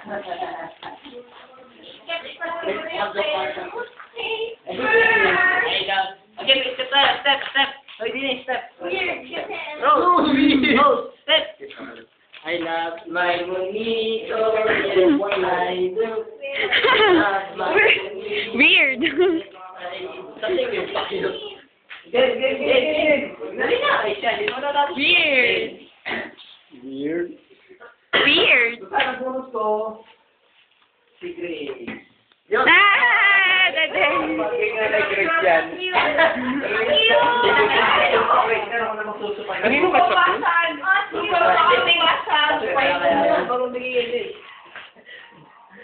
Okay, step, step, step. Hoy, din, step. Rose, Rose, step. I love my bonito, yes, I do. Love my bonito. Weird. Something weird pa yun. Good, good, good, good. Dali Bonus ko, si Grace. Yun. Ah, dade. Bakit nga nag-Grace yan? Kanino ka sa pool?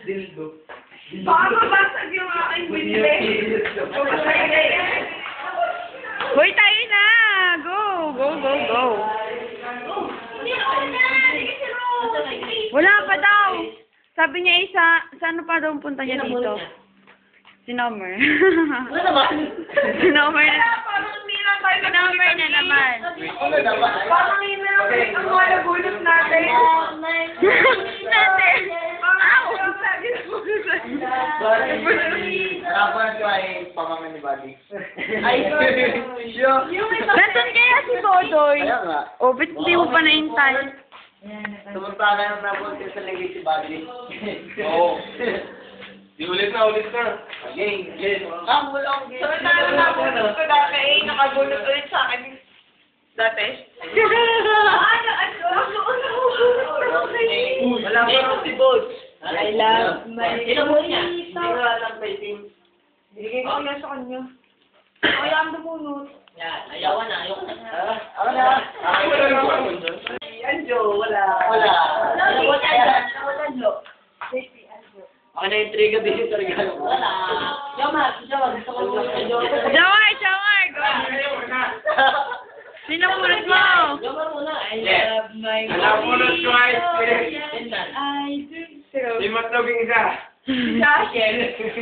Dildo. Hoy, tayo na. Go, go, go, go. Wala pa daw. Sabi niya isa, sa ano pa daw ang punta niya dito? Si Nomer. Ano naman? si Nomer na. Si Nomer na naman. Ano naman? Natin. Ow! Nakapunan ko ay pamangkin ni Buddy. Ay. Nasaan kaya si nga. O, ba't hindi mo pa naintay? Sumunta na napon sa legay si Buddy. Oo. Di ulit na, ulit na. Game, game. Ah, wala akong game. Nakagulot ulit sa akin. Dati. Wala pa si Bones. I love my Ito mo niya. Hindi ko alam pa yung Binigay ko yan sa kanya. Kaya ang dumunod. Yan, ayaw na, ayaw na. Ah, ako na. Ay, wala na. Anjo, wala. Wala. Wala yan. Wala, Jo. Ako na trigger din sa regalo. Wala. Yama, Yama, gusto ko mo yung Jo. Jawar, Jawar, go! Sino munod mo? Yama muna. I Yes. love my mo na, twice. Tingnan. I do. Di matloging isa. Weird.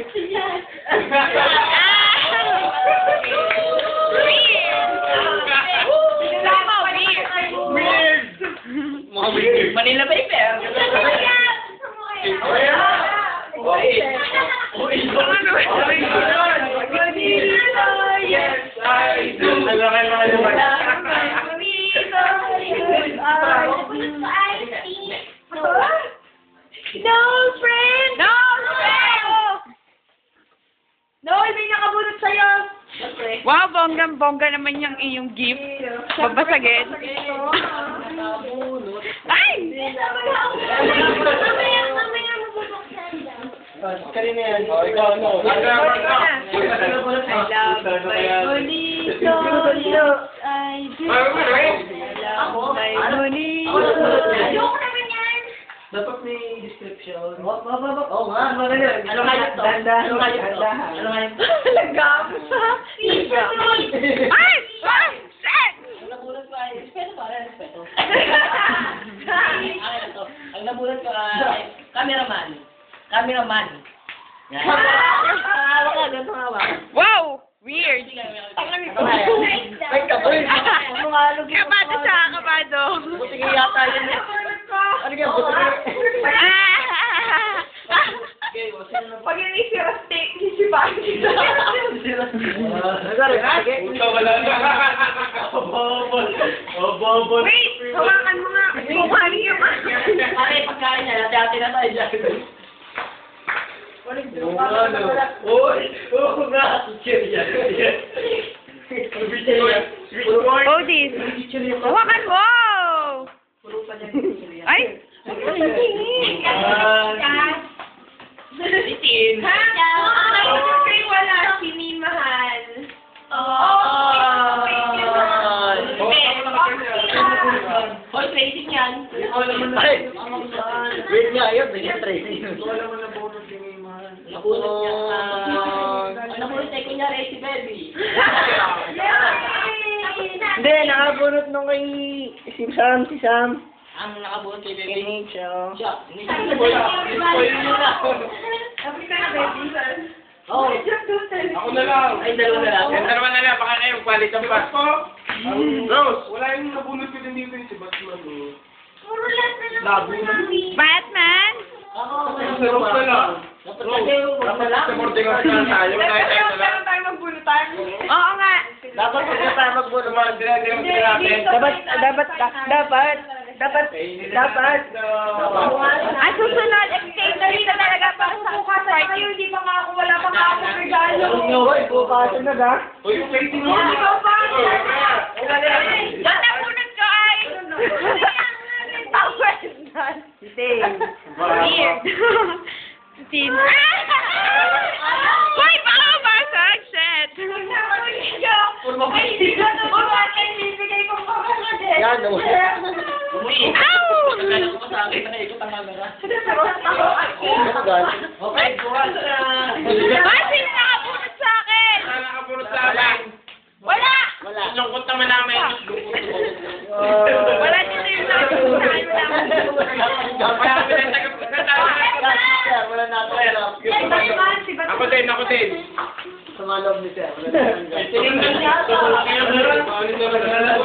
Mga weird. Manila Paper. Yes, I do. Alam ka na naman. No, friend! No, friend! No, may nakabunot sa'yo. Wow, bonggang-bongga naman yung iyong gift. Babasagin. Ay! Kanina yan. Oh, ikaw ano? I love my bonito, yes, I do. My bonito. Naman yan. Dapat may description. Oo nga. Ano hayop to? Ano hayop to? Ano? Lagam. Ay! Ay! Shit! Ang nabulat ko ay, respeto pa rin, respeto. Ang nabulat ko ay, cameraman. Cameraman. Yan. Hawak ka, ganito hawak. Wow! Weird. Kabado siya, kabado. Buti nga yata yun eh. Ano kaya? Buti ka. Ah! Okay, o, sino na Pag yung isira steak, sisipahin kita. Puta, wala na. Obobol. Obobol. Wait, hawakan mo nga. Mukha niyo. Pare, dati-dati na tayo dyan. Oo nga, no. Uy. Oo nga. Chill yan. Boy. Odis. Hawakan mo! Ay! Itin. Ha? Wala yan. Ay. Wait nga, yun. May tracing. Napulot niya. ah, Ang napulot niya, kunyari, si Baby. Hindi, nakabunot nung kay si Sam, si Sam. Ang nakabulot kay Kay Baby. Nate siya. oh. Siya. Spoil mo na. Sabi ka na, baby. Oh. Ako na lang. Ay, dalawa na lang. Dalawa na lang. Baka kayo, quality ang pa. Rose, wala yung nabunod ko din dito yung si Batman. oh. Puro lang na lang. Labo na. Batman? Na lang. Dapat tayo. Magbunutan. Oo nga. Dapat huwag na tayo natin. Dapat, dapat, dapat, dapat, dapat. Ang susunod, exchange na talaga para sa Bukasan na kayo, hindi pa nga ako, wala pa nga ako regalo. Hoy, bukasan na ga. Uy, yung face mo. Ikaw pa? Yung napunod ko ay... Pawesdan. Sitting. Weird. Tin. Hoy, baka basag, shit. Yan, no. Ow! Kaya ko pa sa akin na ikot ang camera. Okay, bukas na. Basil, nakapunod sa akin. Wala nakapulot sa akin. Wala. Wala. Lungkot naman namin. Wala Wala. Na ako. Din, ako din. Sumalog ni Sir. Wala na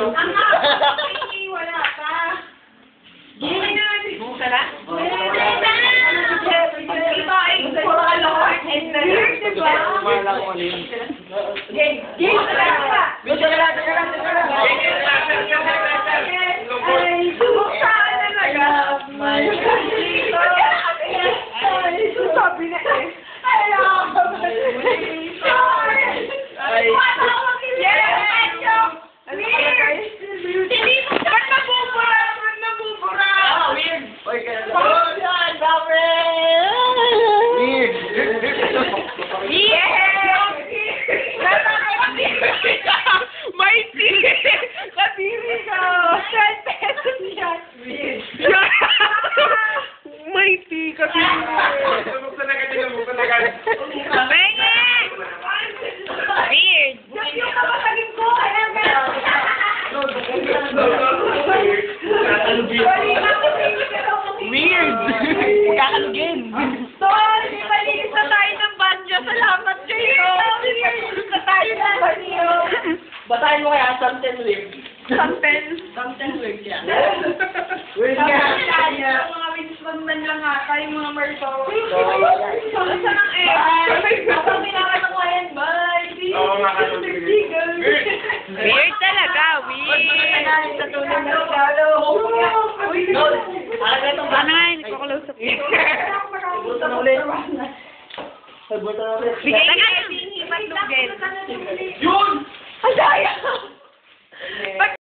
weird. Something. Something weird siya. Weird nga. tayo, mga winsman lang nga tayo, mga? Ako pinakita ko yan, bye. Oo nga, Weird. Weird talaga. Weird. Sa tulong ng itong Ano nga? Iko-close up. Buta na ulit. Ay, buta na ulit. Bigay ka na. Himas lugel. Yun! Ang daya! Amen